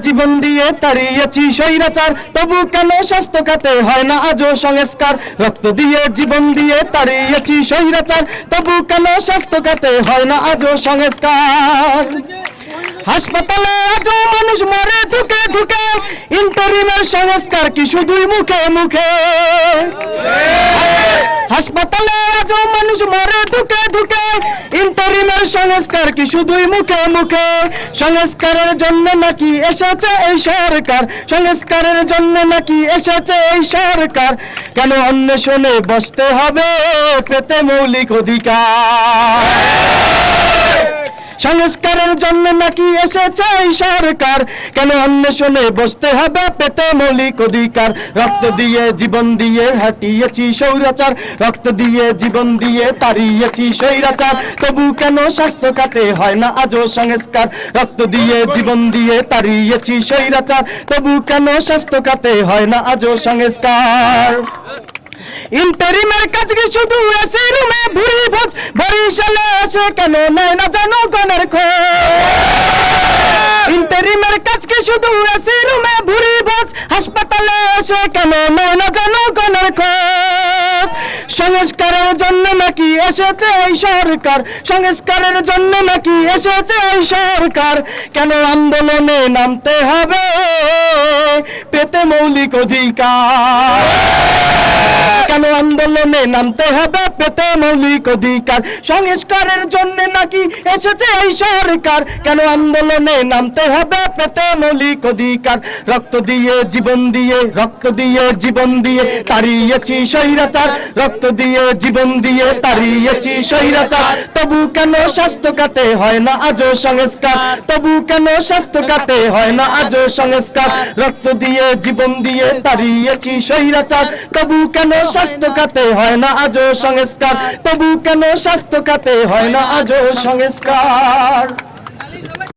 জীবন দিয়ে তাড়িয়েছি স্বৈরাচার। তবু কেন স্বাস্থ্য খাতে হয় না আজও সংস্কার? রক্ত দিয়ে জীবন দিয়ে তাড়িয়েছি স্বৈরাচার। তবু কেন স্বাস্থ্য খাতে হয় না আজও সংস্কার? হাসপাতালে আজও মানুষ মরে ধুকে ধুকে। ইন্টারিমের সংস্কার কি শুধুই মুখে মুখে? হাসপাতালে আজও মানুষ মরে ধুকে ধুকে। সংস্কার কি শুধুই মুখে মুখে? সংস্কারের জন্য নাকি এসেছে এই সরকার? সংস্কারের জন্য নাকি এসেছে এই সরকার? কেন অন্বেষণে বসতে হবে পেতে মৌলিক অধিকার? সংস্কারের জন্য নাকি এসেছে সরকার? কেন অন্বেষণে বসতে হবে? পেতে মৌলিক অধিকার। রক্ত দিয়ে জীবন দিয়ে হাঁটিয়েছি সৌরাচার। রক্ত দিয়ে জীবন দিয়ে তাড়িয়েছি সৈরাচার। তবু কেন স্বাস্থ্য খাতে হয় না আজও সংস্কার? রক্ত দিয়ে জীবন দিয়ে তাড়িয়েছি সৈরাচার। তবু কেন স্বাস্থ্য খাতে হয় না আজও সংস্কার? ইন্টারিমের কাজ শুধু এসি রুমে ভুরি ভোজ আছে কেন নেয় না জানো গণের ইন্টারিমের কাজ কি শুধু এসি রুমে ভুরি ভোজ হাসপাতালে আছে কেন নেয় না জানো গণের খোঁজ? সংস্কারের জন্য নাকি এসেছে এই সরকার সংস্কারের জন্য নাকি এসেছে এই সরকার? কেন আন্দোলনে নামতে হবে? পেতে মৌলিক অধিকার। কেন আন্দোলনে নামতে হবে পেতে মৌলিক অধিকার? সংস্কারের জন্য নাকি এসেছে এই সরকার? কেন আন্দোলনে নামতে হবে পেতে মৌলিক অধিকার? রক্ত দিয়ে জীবন দিয়ে, রক্ত দিয়ে জীবন দিয়ে তাড়িয়েছি স্বৈরাচার। রক্ত দিয়ে জীবন দিয়ে তাড়িয়েছি স্বৈরাচার। তবু কেন স্বাস্থ্য কাতে হয় না আজও সংস্কার? তবু কেন স্বাস্থ্য কাতে হয় না আজও সংস্কার? রক্ত দিয়ে জীবন দিয়ে তাড়িয়েছি স্বৈরাচার। তবু কেন স্বাস্থ্য খাতে হয় না আজও সংস্কার। তবু কেন স্বাস্থ্য খাতে হয় না আজও সংস্কার?